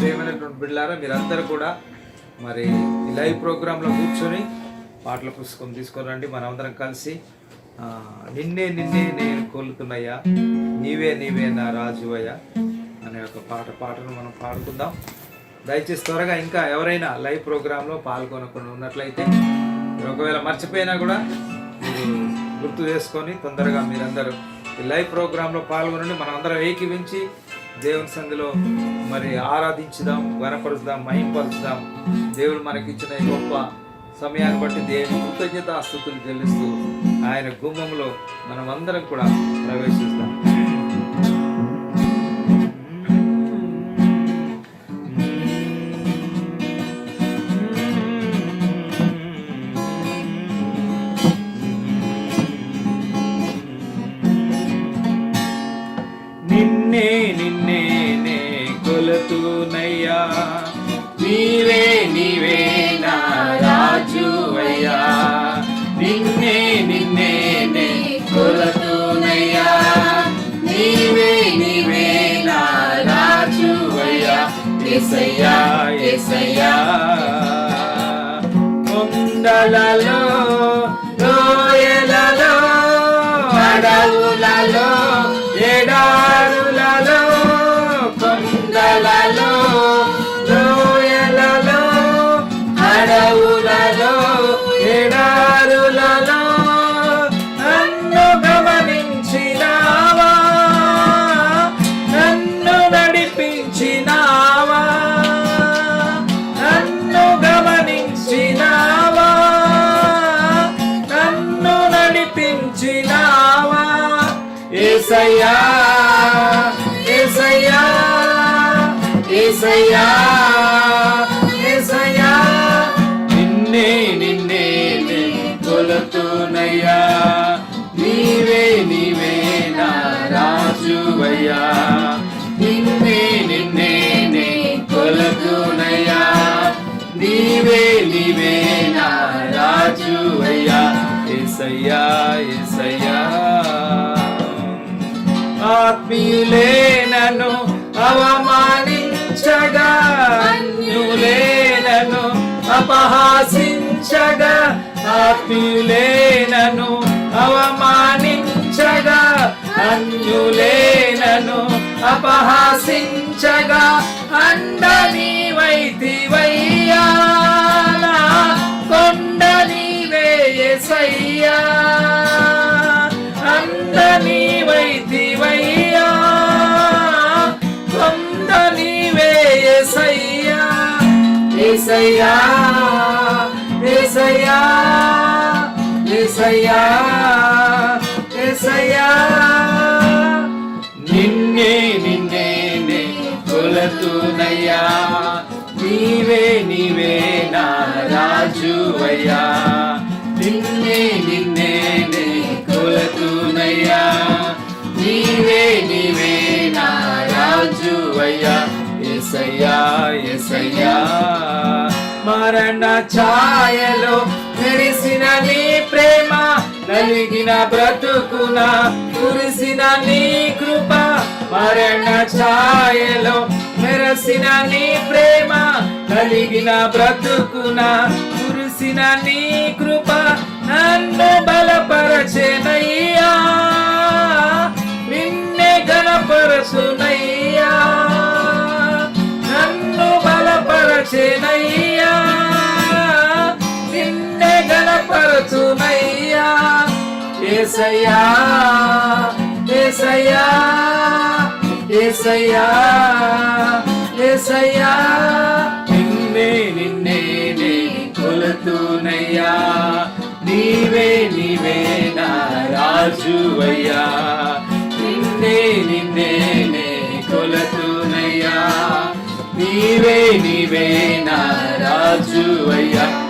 ప్రేమైనటువంటి బిడ్డారా మీరందరూ కూడా మరి ఈ లైవ్ ప్రోగ్రాంలో కూర్చొని పాటల పుస్తకం తీసుకొని రండి. మనమందరం కలిసి నిన్నే నిన్నే నేను కోలుకున్నయ్యా నీవే నీవే నా రాజు అయ్యా అనే ఒక పాట పాటను మనం పాడుకుందాం. దయచేసి త్వరగా ఇంకా ఎవరైనా లైవ్ ప్రోగ్రాంలో పాల్గొనకుండా ఉన్నట్లయితే ఒకవేళ మర్చిపోయినా కూడా మీరు గుర్తు చేసుకొని తొందరగా మీరందరూ ఈ లైవ్ ప్రోగ్రాంలో పాల్గొనండి. మనం అందరం ఏకీవించి దేవుని సంధిలో మరి ఆరాధించుదాం గనపరుచుదాం మహింపరుచుదాం. దేవుడు మనకిచ్చిన ఈ గొప్ప సమయాన్ని బట్టి దేవుని కృతజ్ఞత స్థుతులు చెల్లిస్తూ ఆయన గుమ్మంలో మనం అందరం కూడా ప్రవేశిస్తాం. నీవే నీవే నా రాజువయ్యా నిన్నే నిన్నే నే కొలతునయ్యా. నీవే నీవే నా రాజువయ్యా ఎసయ్యా ఎసయ్యా కొండలలో లోయే ఏసయ్యా ఏసయ్యా ఏసయ్యా ఏసయ్యా. నిన్నే నిన్నే కొలతోనయ్యా నీవే నీవే నా రాజువయ్యా. నిన్నే నిన్నే కొలతోనయ్యా నీవే నీవే నా రాజువయ్యా. ఏసయ్యా ఏసయ్యా. ఆత్మీయులే నన్ను అవమానించగా అన్యులే నన్ను అపహాసించగా ఆత్మీయులే నన్ను అవమానించగా అన్యులే నన్ను అపహాసించగా అండని వైతివయ్యా కొండ నీవే ఎసయ్యా ఏసయ్యా ఏసయ్యా ఏసయ్యా ఏసయ్యా. నిన్నే నిన్నే కొలతునయ్యా నీవే నీవే నా రాజువయ్యా. నిన్నే నిన్నే కొలతునయ్యా నీవే నీవే నా రాజువయ్యా. ఎసయ్యా ఎసయ్యా మరణ ఛాయలో మెరిసిన నీ ప్రేమ నలిగిన బ్రతుకున కురిసిన నీ కృప. మరణ ఛాయలో మెరసిన నీ ప్రేమ కలిగిన బ్రతుకున కురిసిన నీ కృప. ఏసయ్యా ఏసయ్యా ఏసయ్యా ఏసయ్యా. నిన్నే నిన్నే నే కొలతునయ్యా. నీవే నీవే నా రాజువయ్యా. నిన్నే నిన్నే నే కొలతునయ్యా. నీవే నీవే నా రాజువయ్యా.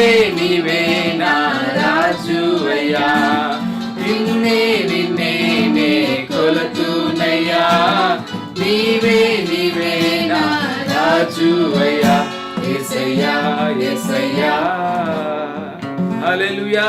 నీవే నీవే నా నిన్నే నిన్నే నే కొలతునయ్యా నీవే నీవే నా రాజు ఎసయ్యా ఎసయ్యా హల్లెలూయా.